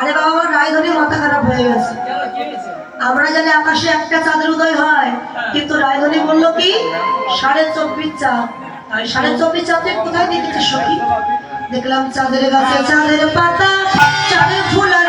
আরে বাবা, আমার ধরে মাথা খারাপ হয়ে গেছে। আমরা জানি আকাশে একটা চাঁদের উদয় হয়, কিন্তু রায়ধনী বলল কি? সাড়ে চব্বিশ চাঁদ। সাড়ে চব্বিশ চাঁদে কোথায় দেখেছে সখী? দেখলাম চাঁদের গাছে চাঁদের পাতা, চাঁদের ফুল আর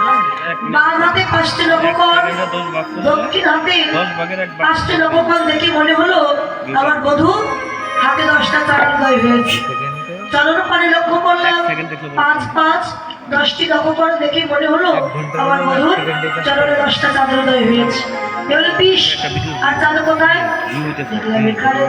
বাম হাতে পাঁচটি নবকর দক্ষিণ হাতে পাঁচটি নবকর দেখে মনে হলো আমার বধূ হাতে দশটা চাঁদের তৈরি হয়েছে চলন লক্ষ্য করলাম পাঁচ পাঁচ দশটি নবকর দেখে মনে হলো আমার বধূর চলনে দশটা চাঁদের তৈরি হয়েছে এবারে পিস আর চাঁদ কোথায়? দেখলাম এখানে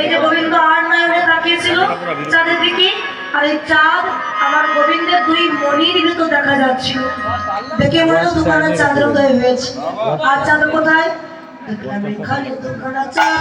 এই যে গোবিন্দ আর নয়নে তাকিয়েছিল চাঁদের দিকে আর এই চাঁদ আমার গোবিন্দের দুই মনির ভিতর দেখা যাচ্ছিল। দেখে মনে হলো দুখানা চাঁদের উদয় হয়েছে। আর চাঁদ কোথায়? দেখলাম এখানে দুখানা চাঁদ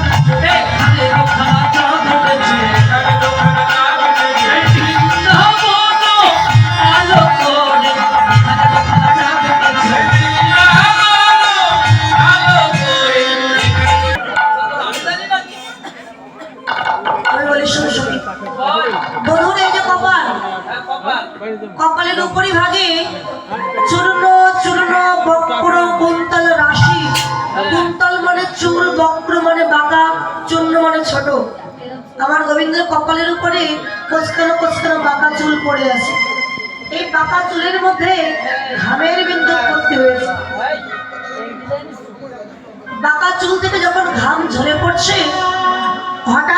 কপালের উপরি ভাগে চূর্ণ চূর্ণ, বক্র, কুন্তল রাশি। কুন্তল মানে চুল বক্র মানে বাঁকা, চূর্ণ মানে ছোট। আমার গোবিন্দের কপালের উপরে কোচকানো কোচকানো বাঁকা চুল পড়ে আছে। এই বাঁকা চুলের মধ্যে ঘামের বিন্দু ভর্তি হয়েছে। বাঁকা চুল থেকে যখন ঘাম ঝরে পড়ছে, হঠাৎ